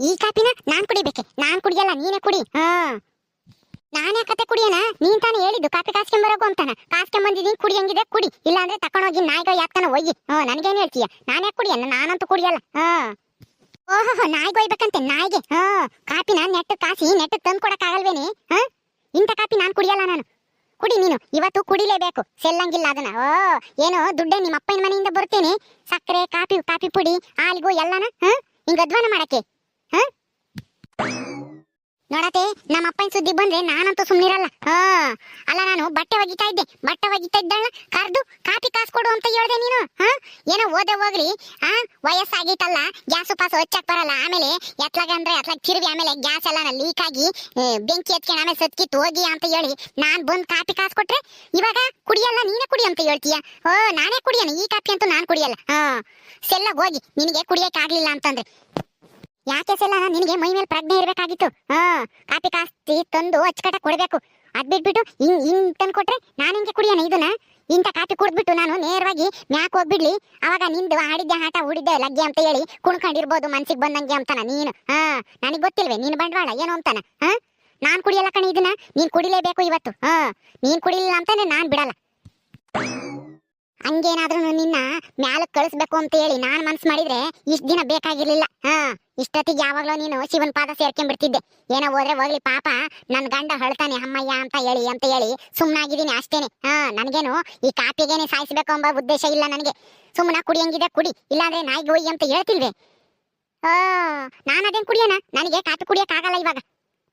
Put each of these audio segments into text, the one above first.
ಈ ಕಾಪಿನ ನಾನ್ ಕುಡಿಬೇಕೆ. ನಾನ್ ಕುಡಿಯಲ್ಲ, ನೀನೇ ಕುಡಿ. ಹಾ. ನಾನೇ ಕತೆ ಕುಡಿಯನ ನೀನ್ ತಾನೇ ಹೇಳಿದ್ದು, ಕಾಪಿ ಕಾಸ್ಕೊಂಬರೋಕು ಅಂತಾನ. ಕಾಸ್ಕೊಂಬಂದಿದೀನಿ ಕುಡಿಯಂಗಿದೆ ಕುಡಿ ಇಲ್ಲಾಂದ್ರೆ ತಕೊಂಡೋಗಿ ನಾಯಿಗ ಯಾಕನ ಒಯ್ಯಿ. ಹ್ಞೂ ನನಗೇನು ಹೇಳ್ತೀಯ? ನಾನೇ ಕುಡಿಯಲ್ಲ ನಾನಂತೂ ಕುಡಿಯಲ್ಲ. ಹಾ. ಓಹೋ ನಾಯಿಗೆ ಒಯ್ಬೇಕಂತೆ, ನಾಯಿಗೆ. ಹಾ. ಕಾಪಿನ ನೆಟ್ಟು ಕಾಸಿ ನೆಟ್ಟು ತಂದು ಕೊಡಕ್ಕಾಗಲ್ವೇನೆ ಹಾ? ಇಂಥ ಕಾಪಿ ನಾನು ಕುಡಿಯಲ್ಲ ನಾನು. ಕುಡಿ ನೀನು. ಇವತ್ತು ಕುಡಿಲೇಬೇಕು. ಸೆಲ್ಲಂಗಿಲ್ಲ ಅದನ್ನ. ಓ, ಏನೋ ದುಡ್ಡೇ ನಿಮ್ಮ ಅಪ್ಪನ ಮನೆಯಿಂದ ಬರ್ತೇನೆ. ಸಕ್ಕರೆ ಕಾಫಿ ಕಾಫಿ ಪುಡಿ, ಹಾಲಿಗೂ ಎಲ್ಲನ, ಹ? ಹಿಂಗ ಅಧ್ವಾನ ಮಾಡಕ್ಕೆ. ನೋಡತೆ ನಮ್ಮ ಅಪ್ಪನ ಸುದ್ದಿ ಬಂದ್ರೆ ನಾನಂತೂ ಸುಮ್ಮನಿರಲ್ಲ ಹಾ, ಅಲ್ಲ ನಾನು ಬಟ್ಟೆ ಒಗಿತಾ ಇದ್ದೆ. ಬಟ್ಟೆ ಒಗಿತಾ ಇದ್ದಾಳ ಕರ್ದು ಕಾಪಿ ಕಾಸು ಕೊಡು ಅಂತ ಹೇಳ್ದೆ ನೀನು. ಹಾ? ಏನೋ ಓದೋ ಹೋಗ್ರಿ. ಆ ವಯಸ್ಸಾಗಿತ್ತಲ್ಲ ಗ್ಯಾಸ್ ಪಾಸ್ ಹಚ್ಚಕ್ ಬರಲ್ಲ. ಆಮೇಲೆ ಎತ್ಲಾಗ ಅಂದ್ರೆ ಎತ್ಲಾಗ ಆಮೇಲೆ ಗ್ಯಾಸ್ ಎಲ್ಲ ಲೀಕ್ ಆಗಿ ಬೆಂಕಿ ಎತ್ಕೊಂಡು ಆಮೇಲೆ ಸತ್ಕಿತ್ತು, ಹೋಗಿ ಅಂತ ಹೇಳಿ ನಾನ್ ಬಂದ್ ಕಾಪಿ ಕಾಸು ಕೊಟ್ರೆ ಇವಾಗ ಕುಡಿಯಲ್ಲ, ನೀನೇ ಕುಡಿ ಅಂತ ಹೇಳ್ತೀಯ? ಓ, ನಾನೇ ಕುಡಿಯನ? ಈ ಕಾಪಿ ಅಂತೂ ನಾನ್ ಕುಡಿಯಲ್ಲ. ಹಾ ಸೆಲ್ಲ ಹೋಗಿ, ನಿನಗೆ ಕುಡಿಯಕ್ ಆಗ್ಲಿಲ್ಲ ಅಂತಂದ್ರೆ. ಯಾಕೆ ಸಲ ನಿನಗೆ ಮೈ ಮೇಲೆ ಪ್ರಜ್ಞೆ ಇರಬೇಕಾಗಿತ್ತು? ಹಾ, ಕಾಪಿ ಕಾಸ್ತಿ ತಂದು ಅಚ್ಚಕಟ್ಟ ಕೊಡಬೇಕು. ಅದ್ ಬಿಟ್ಬಿಟ್ಟು ಹಿಂಗ್ ಹಿಂಗ್ ತಂದು ಕೊಟ್ರೆ ನಾನು ಹಿಂಗೆ ಕುಡಿಯೋಣ ಇದನ್ನ? ಇಂಥ ಕಾಪಿ ಕುಡಿದ್ಬಿಟ್ಟು ನಾನು ನೇರವಾಗಿ ಮ್ಯಾಕ್ ಹೋಗ್ಬಿಡ್ಲಿ. ಅವಾಗ ನಿಂದು ಆಡಿದ್ದೆ ಆಟ ಹೂಡಿದ್ದೆ ಲಗ್ಗೆ ಅಂತ ಹೇಳಿ ಕುಣ್ಕೊಂಡಿರ್ಬೋದು, ಮನ್ಸಿಗೆ ಬಂದಂಗೆ ಅಂತಾನ ನೀನು. ಹಾ, ನನಗೆ ಗೊತ್ತಿಲ್ವೇ, ನೀನು ಬಂಡವಾಳ, ಏನು ಅಂತಾನ? ಹಾ, ನಾನ್ ಕುಡಿಯಲ್ಲ ಕಣ ಇದನ್ನ? ನೀನ್ ಕುಡಿಲೇಬೇಕು ಇವತ್ತು. ಹಾ, ನೀನ್ ಕುಡಿಲಿಲ್ಲ ಅಂತಾನೆ ನಾನ್ ಬಿಡಲ್ಲ. ಹಂಗೇನಾದ್ರೂ ನಿನ್ನ ಮ್ಯಾಲಕ್ ಕಳಿಸ್ಬೇಕು ಅಂತ ಹೇಳಿ ನಾನ್ ಮನ್ಸು ಮಾಡಿದ್ರೆ ಇಷ್ಟ ದಿನ ಬೇಕಾಗಿರ್ಲಿಲ್ಲ. ಹಾ, ಇಷ್ಟೊತ್ತಿಗೆ ಯಾವಾಗ್ಲೂ ನೀನು ಶಿವನ್ ಪಾದ ಸೇರ್ಕೊಂಡ್ಬಿಡ್ತಿದ್ದೆ. ಏನೋ ಹೋದ್ರೆ ಹೋಗ್ಲಿ ಪಾಪ, ನನ್ ಗಂಡ ಹಳ್ತಾನೆ ಅಮ್ಮಯ್ಯ ಅಂತ ಹೇಳಿ ಅಂತ ಹೇಳಿ ಸುಮ್ಮನಾಗಿದ್ದೀನಿ ಅಷ್ಟೇನೆ. ಹಾ, ನನ್ಗೇನು ಈ ಕಾಪಿಗೇನೆ ಸಾಯಿಸ್ಬೇಕು ಎಂಬ ಉದ್ದೇಶ ಇಲ್ಲ ನನಗೆ. ಸುಮ್ಮನ ಕುಡಿಯಂಗಿದೆ ಕುಡಿ. ಇಲ್ಲಾಂದ್ರೆ ನಾಯಿಗೆ ಹೋಗಿ ಅಂತ ಹೇಳ್ತಿಲ್ವೇ? ಹಾ, ನಾನು ಅದೇನ್ ಕುಡಿಯೋಣ? ನನಗೆ ಕಾಪಿ ಕುಡಿಯಕ್ ಆಗಲ್ಲ ಇವಾಗ.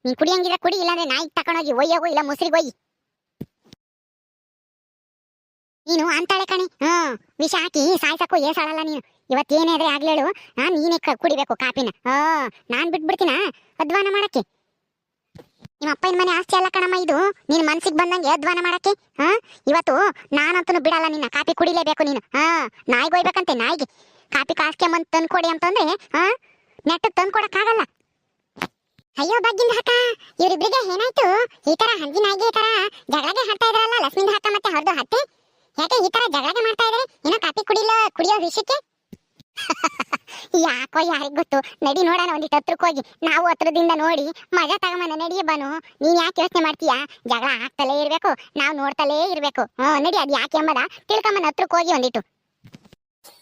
ನೀನು ಕುಡಿಯಂಗಿದ್ರೆ ಕುಡಿ. ಇಲ್ಲಾಂದ್ರೆ ನಾಯಿಗೆ ತಕೊಂಡೋಗಿ ಒಯ್ಯೋಗು ಇಲ್ಲ ಮೊಸರಿಗೆ ಒಯ್ಯಿ. ನೀನು ಅಂತಾಳೆ ಕಣಿ. ಹ್ಮ್ ವಿಷ ಹಾಕಿ ಸಾಯ್ಸಕ್ಕೂ ಏಸಾಳಲ್ಲ ನೀನು. ಇವತ್ತೇನಾದ್ರೆ ಆಗ್ಲೇಳು ನಾನು ನೀನೇ ಕುಡಿಬೇಕು ಕಾಪಿನ ಆ ನಾನ್ ಬಿಟ್ಬಿಡ್ತೀನ? ಅಧ್ವಾನ ಮಾಡಕ್ಕೆ. ನಿಮ್ಮ ಅಪ್ಪನ ಮನೆ ಆಸ್ತಿ ಅಲ್ಲ ಕಣಮ್ಮ ಇದು. ನೀನ್ ಮನ್ಸಿಗೆ ಬಂದಂಗೆ ಅಧ್ವಾನ ಮಾಡಕ್ಕೆ. ಹಾ ಇವತ್ತು ನಾನಂತೂ ಬಿಡಲ್ಲ ನಿನ್ನ. ಕಾಪಿ ಕುಡಿಲೇಬೇಕು ನೀನು. ಹಾ ನಾಯಿಗೆ ಹೋಗ್ಬೇಕಂತೆ ನಾಯಿಗೆ. ಕಾಪಿ ಕಾಸ್ಕೊಂಬಂದ್ ತಂದ್ಕೊಡಿ ಅಂತಂದ್ರೆ ಹಾ ನೆಟ್ಟಗ್ ತಂದ್ಕೊಡಕ್ಕಾಗಲ್ಲ. ಅಯ್ಯೋ ಬಗ್ಗಿಂದ ಹಾಕ. ಇವರಿಬ್ರಿಗೆ ಏನಾಯ್ತು? ಈ ತರ ಹಂದಿ ನಾಯಿಗೆ ಈ ತರ ಜಗಳಗೆ ಹಾಡ್ತಾ ಇದ್ರಲ್ಲ ಲಕ್ಷ್ಮಿಂದ ಹಾಕ ಮತ್ತೆ ಹೊರದು ಹತ್ತೆ ಯಾಕೆ ಈ ತರ ಜಗಳ ಮಾಡ್ತಾ ಇದ್ರೆ? ಏನೋ ಕಾಫಿ ಕುಡಿಲ್ಲ ಕುಡಿಯೋ ವಿಷಯಕ್ಕೆ? ಯಾಕೋ ಯಾರಿಗ್ ಗೊತ್ತು? ನಡಿ ನೋಡೋಣ ಒಂದಿಟ್ಟು ಹತ್ರಕ್ಕೆ ಹೋಗಿ. ನಾವು ಹತ್ರದಿಂದ ನೋಡಿ. ಮಜಾ ತಗೊಂಬನ ನಡಿ ಬಾನು. ನೀನ್ ಯಾಕೆ ಯೋಚನೆ ಮಾಡ್ತೀಯಾ? ಜಗಳ ಆಗ್ತಲೇ ಇರ್ಬೇಕು. ನಾವು ನೋಡ್ತಲೇ ಇರ್ಬೇಕು. ಹ್ಮ್ ನಡಿ, ಅದ್ ಯಾಕೆ ಎಂಬದ? ತಿಳ್ಕೊಂಬನ ಹತ್ರಕ್ಕೆ ಹೋಗಿ ಒಂದಿಟ್ಟು.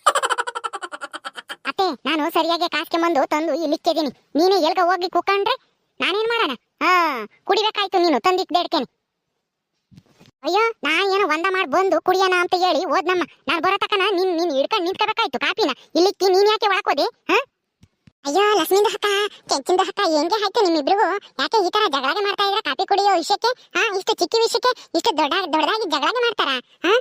ಅತ್ತೆ, ನಾನು ಸರಿಯಾಗಿ ಕಾಸ್ಕೊಂಬಂದು ತಂದು ಇಲ್ಲಿಕ್ಕಿದ್ದೀನಿ ನೀನೇ ಎಲ್ಗ ಹೋಗಿ ಕುಕ್ಕಂಡ್ರೆ ನಾನೇನ್ ಮಾಡೋಣ? ಹಾ ಕುಡಿಬೇಕಾಯ್ತು ನೀನು ತಂದಿದ್ದೇಡ್ಕೇನೆ ಅಯ್ಯೋ, ನಾ ಏನೋ ಒಂದ ಮಾಡಿ ಬಂದು ಕುಡಿಯೋಣ ಅಂತ ಹೇಳಿ ಹೋದ್ನಮ್ಮ. ನಾನು ಬರೋ ತಕನ ನಿನ್ ನೀನ್ ಹಿಡ್ಕೊಂಡು ನಿಂತ್ಕೋಬೇಕಾಯ್ತು ಕಾಪಿನ. ಇಲ್ಲಿಕ್ಕಿ ನೀನ್ ಯಾಕೆ ಒಳಕೋದಿ, ಹಾ? ಅಯ್ಯೋ, ಲಕ್ಷ್ಮಿಂದ ದಹಕ ಕೆಂಚಿಂದ ದಹಕ ಹೆಂಗೆ ಆಯ್ತು ನಿಮ್ಮಿಬ್ರಿಗೂ? ಯಾಕೆ ಈ ತರ ಜಗಳಗೆ ಮಾಡ್ತಾ ಇದ್ರ ಕಾಪಿ ಕುಡಿಯೋ ವಿಷಯಕ್ಕೆ? ಹಾ, ಇಷ್ಟು ಚಿಕ್ಕ ವಿಷಯಕ್ಕೆ, ಇಷ್ಟು ದೊಡ್ಡ ದೊಡ್ಡದಾಗಿ ಜಗಳಗೆ ಮಾಡ್ತಾರ, ಹಾ?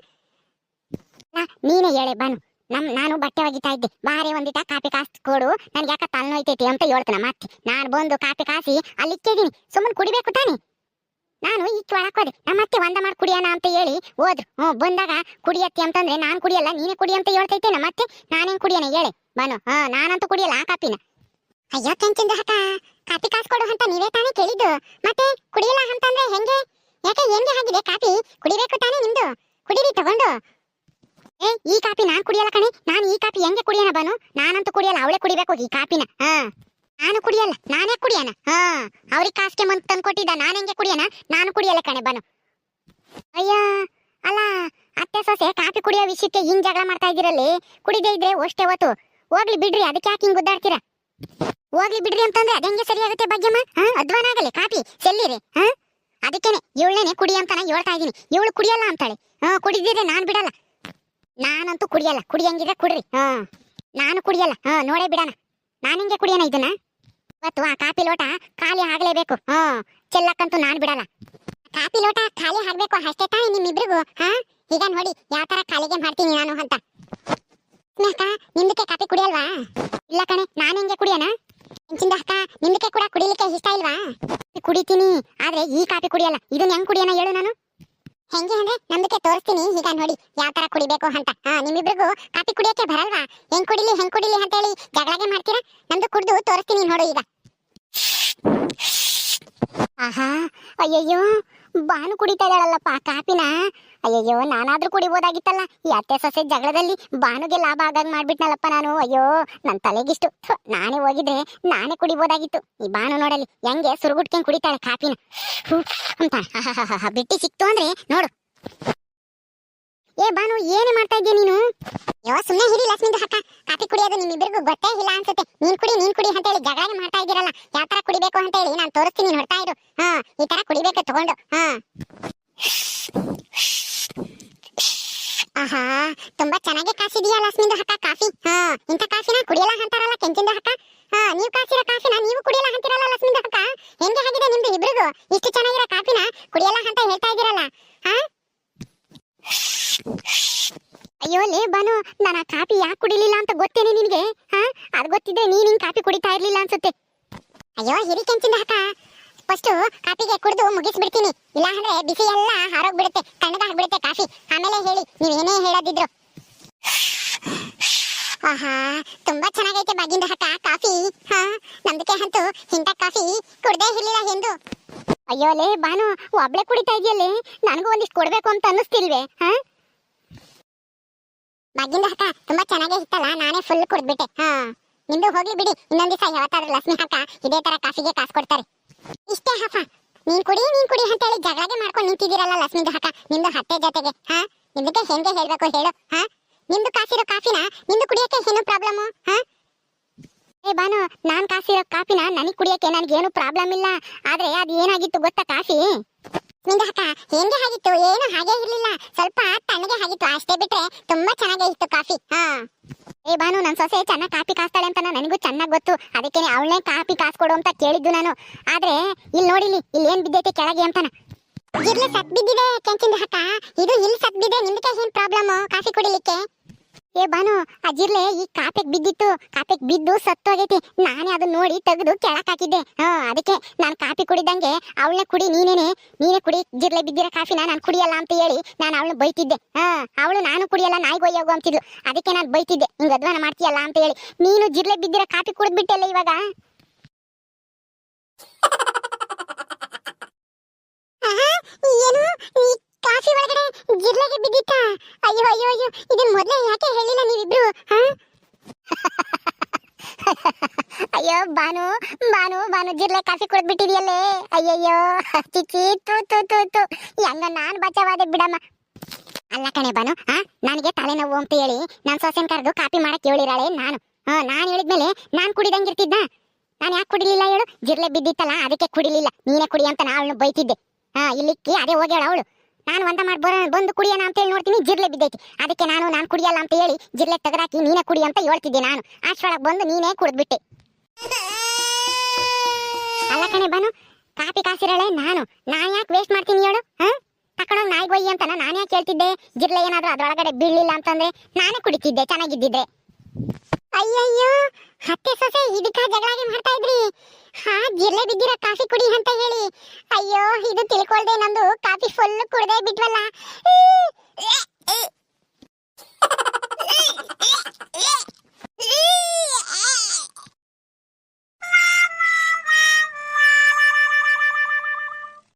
ನೀನೇ ಹೇಳಿ ಬಾನು ನಮ್ ನಾನು ಬಟ್ಟೆ ಒಗಿತಾ ಇದ್ದೆ. ಬಾರಿ ಒಂದಿಟ ಕಾಪಿ ಕಾಸ್ ಕೊಡು. ನನ್ಗೆ ಯಾಕ ತಲೆನೋಯ್ತೈತಿ ಅಂತ ಹೇಳ್ತಾನ ಮತ್ತೆ. ನಾನು ಬಂದು ಕಾಪಿ ಕಾಸಿ ಅಲ್ಲಿ ಇಕ್ಕಿದೀನಿ ಸುಮ್ಮನೆ ಕುಡಿಬೇಕು ತಾನೆ. ನಾನು ಇಟ್ಟು ಒಳಕ್ ಹೋದೆ ನಮ್ಮ ಅತ್ತೆ ಒಂದ ಮಾಡಿ ಕುಡಿಯೋಣ ಅಂತ ಹೇಳಿ ಹೋದ್ರು. ಹ್ಞೂ, ಬಂದಾಗ ಕುಡಿಯತ್ತಿ ಅಂತಂದ್ರೆ ನಾನು ಕುಡಿಯಲ್ಲ, ನೀನೇ ಕುಡಿ ಅಂತ ಹೇಳ್ತೈತೆ ನಮ್ಮ ಅತ್ತೆ ನಾನೇನ್ ಕುಡಿಯೋಣ ಹೇಳಿ. ಬಾನು ಹಾ, ನಾನಂತೂ ಕುಡಿಯಲ್ಲ, ಆ ಕಾಪಿನ. ಅಯ್ಯೋ ಕೆಂಚಿಂದ ಹಕ ಕಾಪಿ ಕಾಸು ಕೊಡು ಅಂತ ನೀವೇ ತಾನೇ ಕೇಳಿದ್ದು. ಮತ್ತೆ ಕುಡಿಯಲ್ಲ ಅಂತಂದ್ರೆ ಹೆಂಗೆ? ಯಾಕೆ ಹೆಂಗೆ ಆಗಿದೆ ಕಾಪಿ? ಕುಡಿಬೇಕು ತಾನೇ ನಿಮ್ದು. ಕುಡಿರಿ ತಗೊಂಡು. ಏ, ಈ ಕಾಪಿ ನಾನು ಕುಡಿಯಲ್ಲ ಕಣೆ. ನಾನು ಈ ಕಾಪಿ ಹೆಂಗೆ ಕುಡಿಯೋಣ ಬಾನು ನಾನಂತೂ ಕುಡಿಯಲ್ಲ, ಅವಳೇ ಕುಡಿಬೇಕು ಈ ಕಾಪಿನ. ಹಾ. ನಾನು ಕುಡಿಯಲ್ಲ, ನಾನೇ ಕುಡಿಯನ? ಹಾ, ಅವ್ರಿಗೆ ಕಾಸ್ಗೆ ಮಂತ್ ತಂದು ಕೊಟ್ಟಿದ್ದ, ನಾನು ಹೆಂಗೆ ಕುಡಿಯೋಣ ನಾನು ಕುಡಿಯಲ್ಲ ಕಣೆ ಬಾನು ಅಯ್ಯ, ಅಲ್ಲ, ಅತ್ತೆ ಸೊಸೆ, ಕಾಫಿ ಕುಡಿಯೋ ವಿಷಯಕ್ಕೆ ಹಿಂಗ್ ಜಗಳ ಮಾಡ್ತಾ ಇದ್ದೀರಲ್ಲಿ ಕುಡಿದೇ ಇದ್ರೆ ಅಷ್ಟೇ ಹೊತ್ತು. ಹೋಗ್ಲಿ ಬಿಡ್ರಿ, ಅದಕ್ಕೆ ಯಾಕೆ ಹಿಂಗ್ ಗುದ್ದಾಡ್ತೀರಾ ಹೋಗ್ಲಿ ಬಿಡ್ರಿ ಅಂತಂದ್ರೆ ಅದಂಗೆ ಸರಿಯಾಗುತ್ತೆ ಭಾಗ್ಯಮ್ಮ? ಹಾ, ಅಧ್ವಾನ ಆಗಲಿ, ಕಾಫಿ, ಸೆಲ್ಲಿರಿ, ಹಾ? ಅದಕ್ಕೇನೆ ಇವಳೇನೆ ಕುಡಿ ಅಂತಾನ ಹೇಳ್ತಾ ಇದ್ದೀನಿ ಇವಳು ಕುಡಿಯಲ್ಲ ಅಂತಾಳೆ. ಹಾ, ಕುಡಿದಿದ್ರೆ ನಾನು ಬಿಡಲ್ಲ. ನಾನಂತೂ ಕುಡಿಯಲ್ಲ. ಕುಡಿಯಂಗಿದ್ರೆ ಕುಡ್ರಿ, ಹಾ. ನಾನು ಕುಡಿಯಲ್ಲ. ಹಾ, ನೋಡೇ ಬಿಡಣ. ನಾನು ಹಿಂಗೆ ಕುಡಿಯೋಣ ಇದನ್ನ? ಇವತ್ತು ಆ ಕಾಪಿ ಲೋಟ ಖಾಲಿ ಆಗ್ಲೇಬೇಕು. ಹಾ ಚೆಲ್ಲಕ್ಕಂತೂ ನಾನ್ ಬಿಡಲ್ಲ. ಕಾಪಿ ಲೋಟ ಖಾಲಿ ಆಗ್ಬೇಕು ಅಷ್ಟೇ ತಾನೇ ನಿಮ್ಮಿಬ್ರಿಗೂ, ಹಾ? ಈಗ ನೋಡಿ ಯಾವ ತರ ಖಾಲಿಗೆ ಮಾಡ್ತೀನಿ ನಾನು ಅಂತ. ಅಕ್ಕ ನಿಮ್ದಕ್ಕೆ ಕಾಪಿ ಕುಡಿಯಲ್ವಾ? ಇಲ್ಲ ಕಣೆ, ನಾನು ಹಿಂಗೆ ಕುಡಿಯೋಣ? ಅಕ್ಕ ನಿಮ್ದಕ್ಕೆ ಕೂಡ ಕುಡಿಲಿಕ್ಕೆ ಇಷ್ಟ ಇಲ್ವಾ? ಕುಡಿತೀನಿ, ಆದ್ರೆ ಈ ಕಾಫಿ ಕುಡಿಯಲ್ಲ. ಇದನ್ನ ಹೆಂಗ್ ಕುಡಿಯೋಣ ಹೇಳು ನಾನು. ಹೆಂಗೆ ಅಂದ್ರೆ ನಮ್ದಕ್ಕೆ ತೋರಿಸ್ತೀನಿ. ಈಗ ನೋಡಿ ಯಾವ ತರ ಕುಡಿಬೇಕು ಅಂತ. ಹಾ, ನಿಮ್ಮಿಬ್ರಿಗೂ ಕಾಪಿ ಕುಡಿಯೋಕೆ ಬರಲ್ವಾ? ಹೆಂಗ್ ಕುಡಿಲಿ ಹೆಂಗ್ ಕುಡಿಲಿ ಅಂತ ಹೇಳಿ ಜಗಳಗೆ ಮಾಡ್ತೀರಾ? ನಮ್ದು ಕುಡಿದು ತೋರಿಸ್ತೀನಿ ನೋಡು ಈಗ. ಆಹಾ, ಅಯ್ಯಯ್ಯೋ, ಬಾನು ಕುಡಿತಾ ಇದ್ದಾಳಲ್ಲಪ್ಪ ಕಾಪಿನ. ಅಯ್ಯಯ್ಯೋ, ನಾನಾದ್ರೂ ಕುಡಿಬೋದಾಗಿತ್ತಲ್ಲ. ಈ ಅತ್ತೆ ಸೊಸೆ ಜಗಳದಲ್ಲಿ ಬಾನುಗೆ ಲಾಭ ಆಗಾಗ ಮಾಡ್ಬಿಟ್ನಲ್ಲಪ್ಪ ನಾನು. ಅಯ್ಯೋ, ನನ್ ತಲೆಗಿಷ್ಟು. ನಾನೇ ಹೋಗಿದ್ರೆ ನಾನೇ ಕುಡಿಬೋದಾಗಿತ್ತು. ಈ ಬಾನು ನೋಡಲಿ, ಹೆಂಗೆ ಸುರುಗುಟ್ಕೆ ಕುಡಿತಾಳೆ ಕಾಪಿನ. ಅಂತ ಬಿಟ್ಟಿ ಸಿಕ್ತು ಅಂದ್ರೆ ನೋಡು. ಏ ಬಾನು, ಏನು ಮಾಡ್ತಾ ಇದ್ದೀಯ ನೀನು? ಯೋ ಸುಮ್ಮನೆ ಹಿರಿ ಲಕ್ಷ್ಮಿದು ಹಕ್ಕ ಕಾಫಿ ಕುಡಿಯೋದು ನಿಮ್ಮಿಬ್ಬರಿಗೂ ಗೊತ್ತೇ ಇಲ್ಲ ಅನ್ಸುತ್ತೆ. ನೀನ್ ಕುಡಿ ನೀನ್ ಕುಡಿ ಅಂತ ಹೇಳಿ ಜಗಳ ಮಾಡ್ತಾ ಇದ್ದೀರಲ್ಲ, ಯಾವ ತರ ಕುಡಿಬೇಕು ಅಂತ ಹೇಳಿ ನಾನು ತೋರಿಸ್ತೀನಿ, ನೀನ್ ಹೊಡ್ತಾ ಇರು. ಹಾ, ಈ ತರ ಕುಡಿಬೇಕು ತಗೊಂಡು. ಹಾ. ಆಹಾ, ತುಂಬಾ ಚೆನ್ನಾಗಿ ಕಾಸಿದೀಯ ಲಕ್ಷ್ಮಿದು ಹಕ್ಕ ಕಾಫಿ. ಹಾ, ಇಂಥ ಕಾಫಿನ ಕುಡಿಯಲ್ಲ ಅಂತಾರಲ್ಲ ಕೆಂಚಿಂದ ಹಕ್ಕ ಹಾ, ನೀವು ಕಾಸಿರೋ ಕಾಫಿನ ನೀವು ಕುಡಿಯಲ್ಲ ಅಂತಿರಲ್ಲ ಲಕ್ಷ್ಮಿದು ಹಕ್ಕ ಹೆಂಗೆ ಆಗಿದೆ ನಿಮ್ದು ಇಬ್ರಿಗೂ? ಇಷ್ಟು ಚೆನ್ನಾಗಿರೋ ಕಾಫಿನ ಕುಡಿಯಲ್ಲ ಅಂತ ಹೇಳ್ತಾ ಇದ್ದೀರಲ್ಲ ಹಾ ಅಯ್ಯೋ, ಲೇ ಬಾನು, ನಾನು ಆ ಕಾಫಿ ಯಾಕೆ ಕುಡಿಲಿಲ್ಲ ಅಂತ ಗೊತ್ತೇನೆ ನಿನಗೆ? ಹಾ? ಅದು ಗೊತ್ತಿದ್ರೆ ನೀನು ಹಿಂಗೆ ಕಾಫಿ ಕುಡಿತಾ ಇರಲಿಲ್ಲ ಅನ್ಸುತ್ತೆ. ಅಯ್ಯೋ, ಹಿರಿ ಕೆಂಚಿಂದ ಹಾಕ ಫಸ್ಟ್ ಕಾಫಿಗೆ ಕುಡಿದು ಮುಗಿಸ್ಬಿಡ್ತೀನಿ. ಇಲ್ಲ ಅಂದ್ರೆ ಬಿಸಿ ಎಲ್ಲ ಹಾರೋಗ್ಬಿಡುತ್ತೆ ಕಣ್ಣದ ಆಗ್ಬಿಡುತ್ತೆ ಕಾಫಿ. ಆಮೇಲೆ ಹೇಳಿ, ನೀವು ಏನೇ ಹೇಳೋದಿದ್ರು. ಆಹಾ, ತುಂಬಾ ಚೆನ್ನಾಗೈತೆ ಬಾಗಿಂದ ಹಾಕ ಕಾಫಿ. ಹಾ, ನಮ್ದಕ್ಕೆ ಅಂತೂ ಇಂಥ ಕಾಫಿ ಕುಡ್ದೇ ಇರ್ಲಿಲ್ಲ ಎಂದು. ಅಯ್ಯೋ, ಲೇ ಬಾನು, ಒಬ್ಳೆ ಕುಡಿತಾ ಇದೆಯಲ್ಲೇ? ನನಗೂ ಒಂದಿಷ್ಟು ಕೊಡ್ಬೇಕು ಅಂತ ಅನ್ನಿಸ್ತಿಲ್ವೇ? ಹಾ? ಬಾಗಿಂದ ಅಕ್ಕ ತುಂಬಾ ಚೆನ್ನಾಗೇ ಇತ್ತಲ್ಲ, ನಾನೇ ಫುಲ್ ಕುಡ್ದ್ಬಿಟ್ಟೆ. ಹಾ, ನಿಂದು ಹೋಗ್ಲಿ ಬಿಡಿ, ಇನ್ನೊಂದ್ ದಿವಸ ಯಾವತ್ತಾದ್ರೂ ಲಕ್ಷ್ಮಿ ಅಕ್ಕ ಇದೇ ತರ ಕಾಫಿಗೆ ಕಾಸು ಕೊಡ್ತಾರೆ. ಇಷ್ಟೇ ಹಫ, ನೀನ್ ಕುಡಿ ನೀನ್ ಕುಡಿ ಅಂತ ಹೇಳಿ ಜಗಳಗೆ ಮಾಡ್ಕೊಂಡು ನಿಂತಿದ್ದೀರಲ್ಲ ಲಕ್ಷ್ಮಿದು ಅಕ್ಕ ನಿಮ್ದು ಹತ್ತೆ ಜೊತೆಗೆ, ಹಾ? ನಿಮ್ದಕ್ಕೆ ಹೆಂಗೆ ಹೇಳ್ಬೇಕು ಹೇಳು, ಹಾ? ನಿಮ್ದು ಕಾಸಿರೋ ಕಾಫಿನ, ನಿಂದು ಕುಡಿಯಕ್ಕೆ ಏನು ಪ್ರಾಬ್ಲಮ್ ಹಾ? ಏ ಬಾನು, ನಾನ್ ಕಾಸಿರೋ ಕಾಫಿನ, ನನಗ್ ಕುಡಿಯಕ್ಕೆ ನನಗೇನು ಪ್ರಾಬ್ಲಮ್ ಇಲ್ಲ, ಆದ್ರೆ ಅದು ಏನಾಗಿತ್ತು ಗೊತ್ತಾ ಕಾಫಿ? ಹಾಕ ಹೆಂಗೆ ಆಗಿತ್ತು? ಏನು ಹಾಗೆ ಇರ್ಲಿಲ್ಲ. ಸ್ವಲ್ಪ ತಣ್ಣಗೆ ಆಗಿತ್ತು. ಅಷ್ಟೇ ಬಿಟ್ರೆ ತುಂಬಾ ಚೆನ್ನಾಗೇ ಇತ್ತು ಕಾಫಿ. ಹಾ. ಏ ಬಾನು ನನ್ನ ಸೊಸೆ ಚೆನ್ನಾಗಿ ಕಾಫಿ ಕಾಸ್ತಾಳೆ ಅಂತ ನನಗೂ ಚೆನ್ನಾಗಿ ಗೊತ್ತು. ಅದಕ್ಕೆ ಅವಳನ್ನೇ ಕಾಫಿ ಕಾಸ್ಕೊಡು ಅಂತ ಕೇಳಿದ್ದು ನಾನು. ಆದ್ರೆ ಇಲ್ಲಿ ನೋಡಿಲಿ ಇಲ್ಲಿ ಏನ್ ಬಿದ್ದೈತೆ ಕೆಳಗೆ ಅಂತಾನ. ಜಿರ್ಲೆ ಸತ್ ಬಿದ್ದಿದೆ ಕೆಂಚಿಂದ ಇದು ಇಲ್ಲಿ ಸತ್ ಬಿದ್ದೆ ನಿಮ್ದಕ್ಕೆ ಏನ್ ಪ್ರಾಬ್ಲಮ್ ಕಾಫಿ ಕುಡಿಲಿಕ್ಕೆ? ಏ ಬಾನು, ಆ ಜಿರ್ಲೆ ಈ ಕಾಪೆಗ್ ಬಿದ್ದಿತ್ತು, ಕಾಪೆಗ್ ಬಿದ್ದು ಸತ್ತೋಗೈತಿ ನಾನೇ ಅದನ್ನ ನೋಡಿ ತೆಗೆದು ಕೆಳಕ್ ಹಾಕಿದ್ದೆ. ಹಾ, ಅದಕ್ಕೆ ನಾನ್ ಕಾಫಿ ಕುಡಿದಂಗೆ ಅವಳನ್ನ ಕುಡಿ, ನೀನೇನೆ, ನೀನೇ ಕುಡಿ, ಜಿರ್ಲೆ ಬಿದ್ದಿರೋ ಕಾಫಿನ ನಾನು ಕುಡಿಯಲ್ಲ ಅಂತ ಹೇಳಿ ನಾನು ಅವಳನ್ನ ಬೈತಿದ್ದೆ. ಹಾ, ಅವಳು ನಾನು ಕುಡಿಯಲ್ಲ, ನಾಯಿ ಒಯ್ಯೋಗು ಅಂತಿದ್ಲು. ಅದಕ್ಕೆ ನಾನು ಬೈತಿದ್ದೆ. ಹಿಂಗ್ ಅಧ್ವಾನ ಮಾಡ್ತೀಯಲ್ಲ ಅಂತ ಹೇಳಿ. ನೀನು ಜಿರ್ಲೆ ಬಿದ್ದಿರೋ ಕಾಫಿ ಕುಡಿದ್ಬಿಟ್ಟಲ್ಲ ಇವಾಗ? ಏನು? ಕಾಫಿ ಒಳಗಡೆ ಜಿರ್ಲೆಗೆ ಬಿದ್ದಿತ್ತ? ಅಯ್ಯೋ ಅಯ್ಯೋ ಅಯ್ಯೋ ಇದನ್ನ ಮೊದಲೇ ಯಾಕೆ ಹೇಳಿಲ್ಲ ನೀವಿಬ್ರು, ಹಾ? ಅಯ್ಯೋ ಬಾನು ಬಾನು ಬಾನು ಜಿರ್ಲೆ ಕಾಫಿ ಕುಡಿದ್ಬಿಟ್ಟಿದ್ಯಲ್ಲೇ ಅಯ್ಯಯ್ಯೋ ಚಿಚಿ ತು ತು ತು ತು ಹೆಂಗ ನಾನ್ ಬಚಾವಾದೆ ಬಿಡಮ್ಮ. ಅಲ್ಲ ಕಣೆ ಬಾನು ಹಾ? ನನಗೆ ತಲೆನೋವು ಅಂತ ಹೇಳಿ ನಾನು ಸೊಸೆನ್ ಕರೆದು ಕಾಫಿ ಮಾಡಕ್ಕೆ ಹೇಳಿರಾಳೆ ನಾನು. ಹಾ, ನಾನ್ ಹೇಳಿದ್ಮೇಲೆ ನಾನ್ ಕುಡಿದಂಗಿರ್ತಿದ್ದ ನಾನು ಯಾಕೆ ಕುಡಿಲಿಲ್ಲ ಹೇಳು? ಜಿರ್ಲೆ ಬಿದ್ದಿತ್ತಲ್ಲ, ಅದಕ್ಕೆ ಕುಡಿಲಿಲ್ಲ. ನೀನೇ ಕುಡಿ ಅಂತ ನಾನು ಬೈತಿದ್ದೆ. ಹಾ, ಇಲ್ಲಿಕ್ಕಿ ಅದೇ ಹೋಗ್ಯಾಳ ಅವಳು. ನಾನು ಒಂದ ಮಾಡಿ ಬರ ಬಂದು ಕುಡಿಯೋಣ ಅಂತ ಹೇಳಿ ನೋಡ್ತೀನಿ, ಜಿರ್ಲೆ ಬಿದ್ದೈತಿ. ಅದಕ್ಕೆ ನಾನು ನಾನು ಕುಡಿಯಲ್ಲ ಅಂತ ಹೇಳಿ ಜಿರ್ಲೆ ತೆಗೆದಾಕಿ ನೀನೇ ಕುಡಿ ಅಂತ ಹೇಳ್ತಿದ್ದೆ ನಾನು. ಅಷ್ಟೊಳಗೆ ಬಂದು ನೀನೇ ಕುಡಿದ್ಬಿಟ್ಟೆ. ಅಲ್ಲ ಕಣೆ ಬನು, ಕಾಪಿ ಕಾಸಿರಳೆ ನಾನು. ನಾನು ಯಾಕೆ ವೇಸ್ಟ್ ಮಾಡ್ತೀನಿ ಹೇಳು, ಹಾ? ತಕೊಂಡೋಗಿ ನಾಯಿಗೆ ಒಯ್ಯಿ ಅಂತ ನಾನು ಯಾಕೆ ಹೇಳ್ತಿದ್ದೆ? ಜಿರ್ಲೆ ಏನಾದರೂ ಅದರೊಳಗಡೆ ಬೀಳಲಿಲ್ಲ ಅಂತಂದ್ರೆ ನಾನೇ ಕುಡಿತಿದ್ದೆ ಚೆನ್ನಾಗಿದ್ದಿದ್ದೆ ಅಯ್ಯಯ್ಯೋ ಹತ್ತೆ ಸೊಸೆ ಇದಕ್ಕ ಜಗಳಾಗಿ ಮಾಡ್ತಾ ಇದ್ರಿ. ಹಾ ಜಿರ್ಲೆ ಬಿದ್ದಿರ ಕಾಫಿ ಕುಡಿ ಅಂತ ಹೇಳಿ. ಅಯ್ಯೋ ಇದು ತಿಳ್ಕೊಳ್ದೆ ನಂದು ಕಾಫಿ ಫುಲ್ ಕುಡ್ದೆ ಬಿಟ್ವಲ್ಲ.